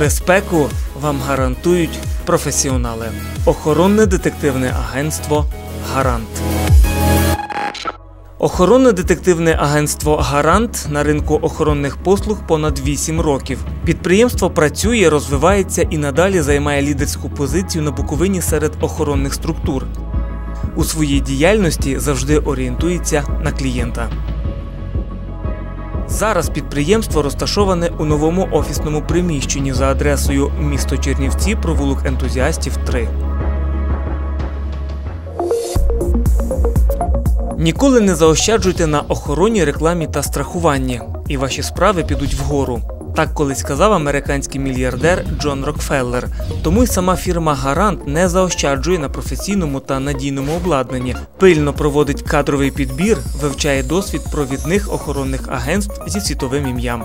Безпеку вам гарантують професіонали. Охоронне детективне агентство Гарант. Охоронне детективне агентство Гарант на ринку охоронних послуг понад 8 років. Підприємство працює, розвивається і надалі займає лідерську позицію на Буковині серед охоронних структур. У своїй діяльності завжди орієнтується на клієнта. Зараз підприємство розташоване у новому офісному приміщенні за адресою місто Чернівці, провулок ентузіастів 3. Ніколи не заощаджуйте на охороні, рекламі та страхуванні, і ваші справи підуть вгору. Так колись сказав американський мільярдер Джон Рокфеллер. Тому й сама фірма Гарант не заощаджує на професійному та надійному обладнанні, пильно проводить кадровий підбір, вивчає досвід провідних охоронних агентств зі світовим ім'ям.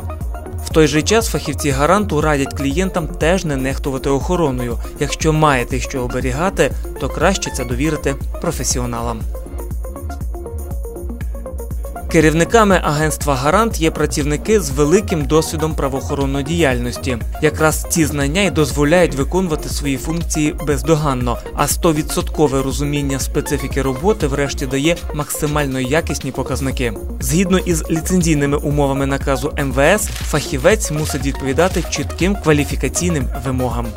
В той же час фахівці гаранту радять клієнтам теж не нехтувати охороною. Якщо маєте що оберігати, то краще це довірити професіоналам. Керівниками агентства Гарант є працівники з великим досвідом правоохоронної діяльності. Якраз ці знання й дозволяють виконувати свої функції бездоганно, а 100% розуміння специфіки роботи врешті дає максимально якісні показники. Згідно із ліцензійними умовами наказу МВС, фахівець мусить відповідати чітким кваліфікаційним вимогам.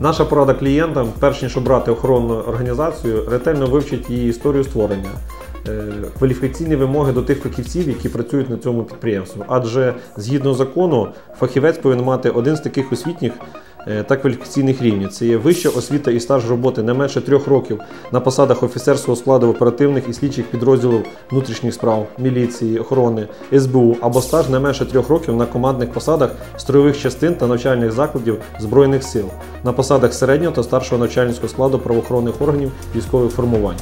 Наша порада клієнтам, перш ніж обрати охоронну організацію, ретельно вивчить її історію створення, е, кваліфікаційні вимоги до тих фахівців, які працюють на цьому підприємстві. Адже згідно закону, фахівець повинен мати один з таких освітніх та кваліфікаційних рівнів. Це є вища освіта і стаж роботи не менше трьох років на посадах офіцерського складу оперативних і слідчих підрозділів внутрішніх справ, міліції, охорони, СБУ або стаж не менше трьох років на командних посадах строєвих частин та навчальних закладів Збройних сил, на посадах середнього та старшого навчальницького складу правоохоронних органів військових формувань.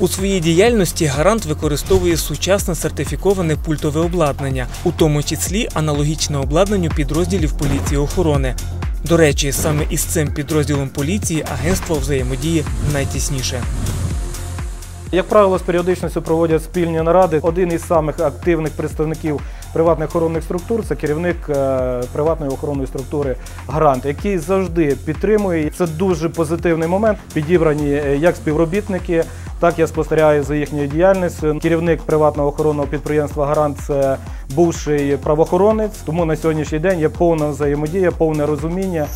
У своїй діяльності гарант використовує сучасне сертифіковане пультове обладнання, у тому числі аналогічне обладнанню підрозділів поліції охорони. До речі, саме із цим підрозділом поліції агентство взаємодіє найтісніше. Як правило, з періодичністю проводять спільні наради. Один із самих активних представників приватних охоронних структур це керівник е, приватної охоронної структури Грант, який завжди підтримує. Це дуже позитивний момент. Підібрані е, як співробітники, так я спостерігаю за їхньою діяльністю. Керівник приватного охоронного підприємства Гарант це бувший правоохоронець. Тому на сьогоднішній день є повна взаємодія, повне розуміння.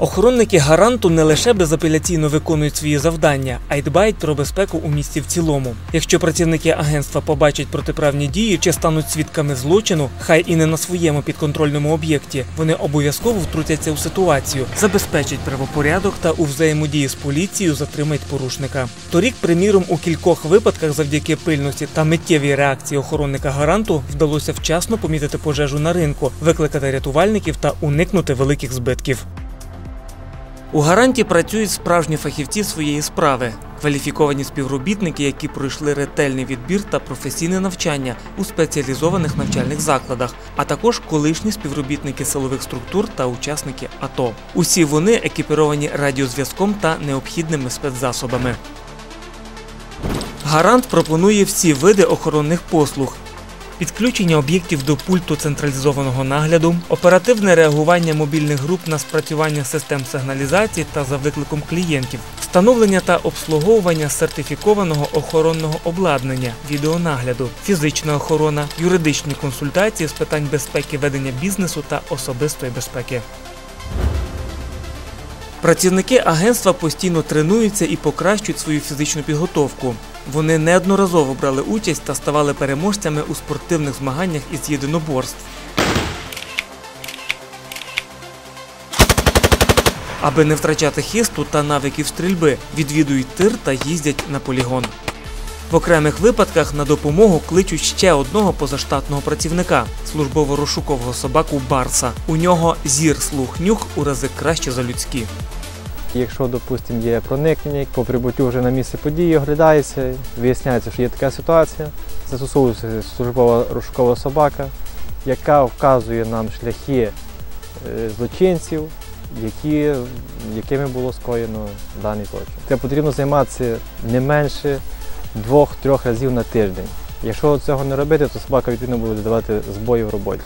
Охоронники гаранту не лише безапеляційно виконують свої завдання, а й дбають про безпеку у місті в цілому. Якщо працівники агентства побачать протиправні дії чи стануть свідками злочину, хай і не на своєму підконтрольному об'єкті, вони обов'язково втрутяться у ситуацію, забезпечать правопорядок та у взаємодії з поліцією затримають порушника. Торік, приміром, у кількох випадках завдяки пильності та миттєвій реакції охоронника гаранту вдалося вчасно помітити пожежу на ринку, викликати рятувальників та уникнути великих збитків. У гаранті працюють справжні фахівці своєї справи, кваліфіковані співробітники, які пройшли ретельний відбір та професійне навчання у спеціалізованих навчальних закладах, а також колишні співробітники силових структур та учасники АТО. Усі вони екіпіровані радіозв'язком та необхідними спецзасобами. Гарант пропонує всі види охоронних послуг. Підключення об'єктів до пульту централізованого нагляду, оперативне реагування мобільних груп на спрацювання систем сигналізації та за викликом клієнтів, встановлення та обслуговування сертифікованого охоронного обладнання, відеонагляду, фізична охорона, юридичні консультації з питань безпеки ведення бізнесу та особистої безпеки. Працівники агентства постійно тренуються і покращують свою фізичну підготовку. Вони неодноразово брали участь та ставали переможцями у спортивних змаганнях із єдиноборств. Аби не втрачати хисту та навиків стрільби, відвідують тир та їздять на полігон. В окремих випадках на допомогу кличуть ще одного позаштатного працівника службово-розшукового собаку Барса. У нього зір слух нюх у рази краще за людські. Якщо, допустимо, є проникнення, по прибуттю вже на місце події оглядається, виясняється, що є така ситуація, застосовується службова розшукова собака, яка вказує нам шляхи е, злочинців, які, якими було скоєно даний злочин. Це потрібно займатися не менше двох-трьох разів на тиждень. Якщо цього не робити, то собака відповідно буде давати збої в роботі.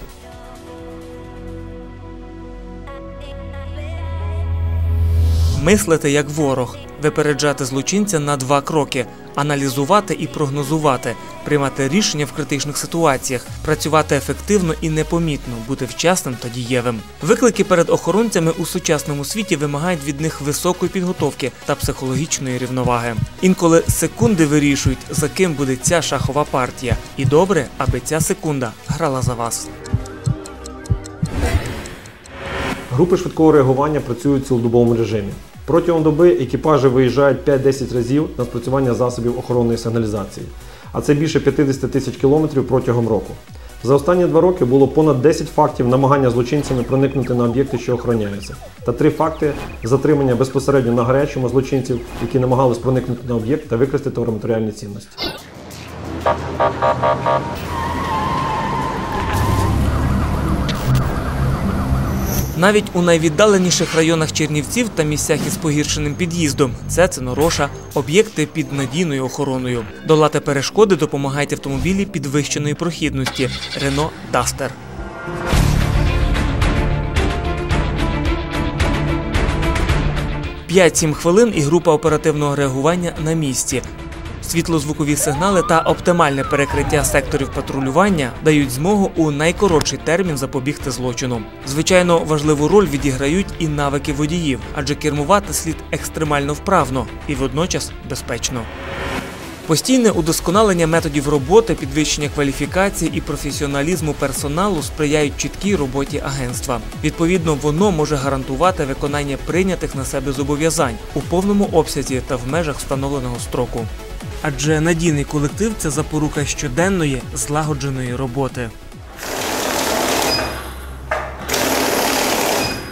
Мислити як ворог, випереджати злочинця на два кроки, аналізувати і прогнозувати, приймати рішення в критичних ситуаціях, працювати ефективно і непомітно, бути вчасним та дієвим. Виклики перед охоронцями у сучасному світі вимагають від них високої підготовки та психологічної рівноваги. Інколи секунди вирішують, за ким буде ця шахова партія, і добре, аби ця секунда грала за вас. Групи швидкого реагування працюють в цілодобовому режимі. Протягом доби екіпажі виїжджають 5-10 разів на спрацювання засобів охоронної сигналізації, а це більше 50 тисяч кілометрів протягом року. За останні два роки було понад 10 фактів намагання злочинцями проникнути на об'єкти, що охороняються, та три факти затримання безпосередньо на гарячому злочинців, які намагались проникнути на об'єкт та викрасти товароматеріальні цінності. Навіть у найвіддаленіших районах Чернівців та місцях із погіршеним під'їздом це цинороша, об'єкти під надійною охороною. Долати перешкоди допомагають автомобілі підвищеної прохідності Рено Дастер. П'ять-сім хвилин і група оперативного реагування на місці. Світлозвукові сигнали та оптимальне перекриття секторів патрулювання дають змогу у найкоротший термін запобігти злочину. Звичайно, важливу роль відіграють і навики водіїв, адже кермувати слід екстремально вправно і водночас безпечно. Постійне удосконалення методів роботи, підвищення кваліфікації і професіоналізму персоналу сприяють чіткій роботі агентства. Відповідно, воно може гарантувати виконання прийнятих на себе зобов'язань у повному обсязі та в межах встановленого строку. Адже надійний колектив це запорука щоденної злагодженої роботи.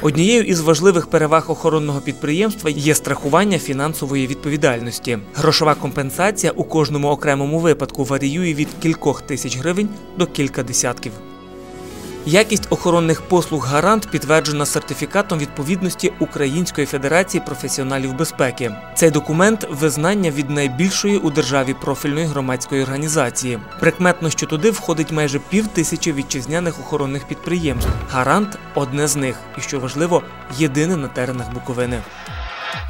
Однією із важливих переваг охоронного підприємства є страхування фінансової відповідальності. Грошова компенсація у кожному окремому випадку варіює від кількох тисяч гривень до кілька десятків. Якість охоронних послуг Гарант підтверджена сертифікатом відповідності Української федерації професіоналів безпеки. Цей документ визнання від найбільшої у державі профільної громадської організації. Прикметно, що туди входить майже пів тисячі вітчизняних охоронних підприємств. Гарант одне з них, і що важливо, єдине на теренах Буковини.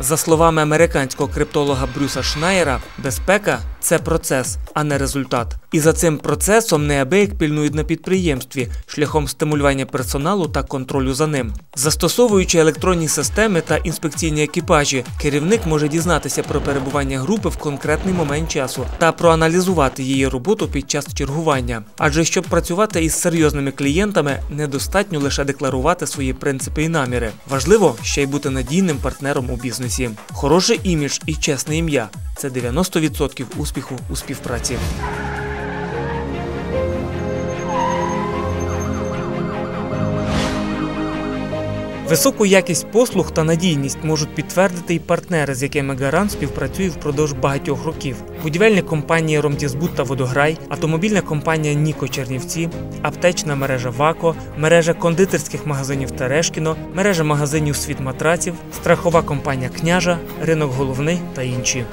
За словами американського криптолога Брюса Шнайера, безпека це процес, а не результат. І за цим процесом неабияк пільнують на підприємстві шляхом стимулювання персоналу та контролю за ним. Застосовуючи електронні системи та інспекційні екіпажі, керівник може дізнатися про перебування групи в конкретний момент часу та проаналізувати її роботу під час чергування. Адже щоб працювати із серйозними клієнтами, недостатньо лише декларувати свої принципи і наміри. Важливо ще й бути надійним партнером у бізнесі. Хороший імідж і чесне ім'я це 90% успіху у співпраці. Високу якість послуг та надійність можуть підтвердити й партнери, з якими Гарант співпрацює впродовж багатьох років. Будівельні компанії Ромтізбуд та Водограй, автомобільна компанія Ніко Чернівці, аптечна мережа Вако, мережа кондитерських магазинів Терешкіно, мережа магазинів Світ матраців, страхова компанія Княжа, ринок головний та інші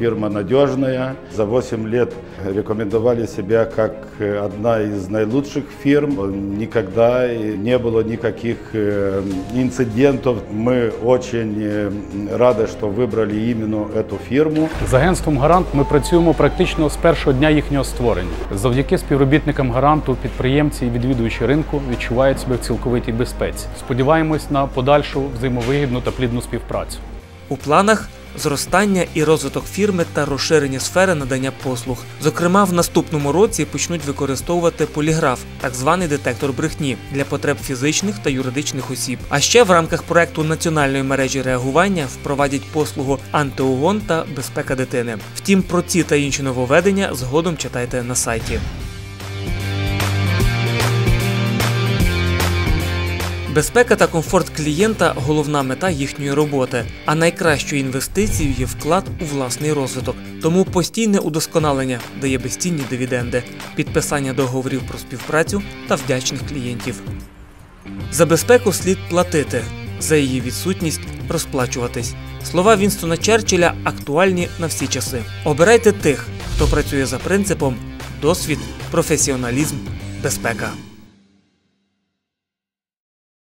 Фирма надежная. За 8 лет рекомендовали себя как э, одна из наилучших фирм. Никогда не было никаких э, инцидентов. Мы очень э, рады, что выбрали именно эту фирму. З агентством Гарант ми працюємо практично з першого дня їхнього створення. Завдяки співробітникам гаранту підприємці і відвідувачі ринку відчувають себе в цілковитій безпеці. Сподіваємось на подальшу взаємовигідну та плідну співпрацю. У планах зростання і розвиток фірми та розширення сфери надання послуг. Зокрема, в наступному році почнуть використовувати поліграф, так званий детектор брехні для потреб фізичних та юридичних осіб. А ще в рамках проекту національної мережі реагування впровадять послугу антиугон та безпека дитини. Втім, про ці та інші нововведення згодом читайте на сайті. Безпека та комфорт клієнта головна мета їхньої роботи, а найкращою інвестицією є вклад у власний розвиток. Тому постійне удосконалення дає безцінні дивіденди, підписання договорів про співпрацю та вдячних клієнтів. За безпеку слід платити, за її відсутність розплачуватись. Слова Вінстона Черчилля актуальні на всі часи. Обирайте тих, хто працює за принципом досвід, професіоналізм, безпека.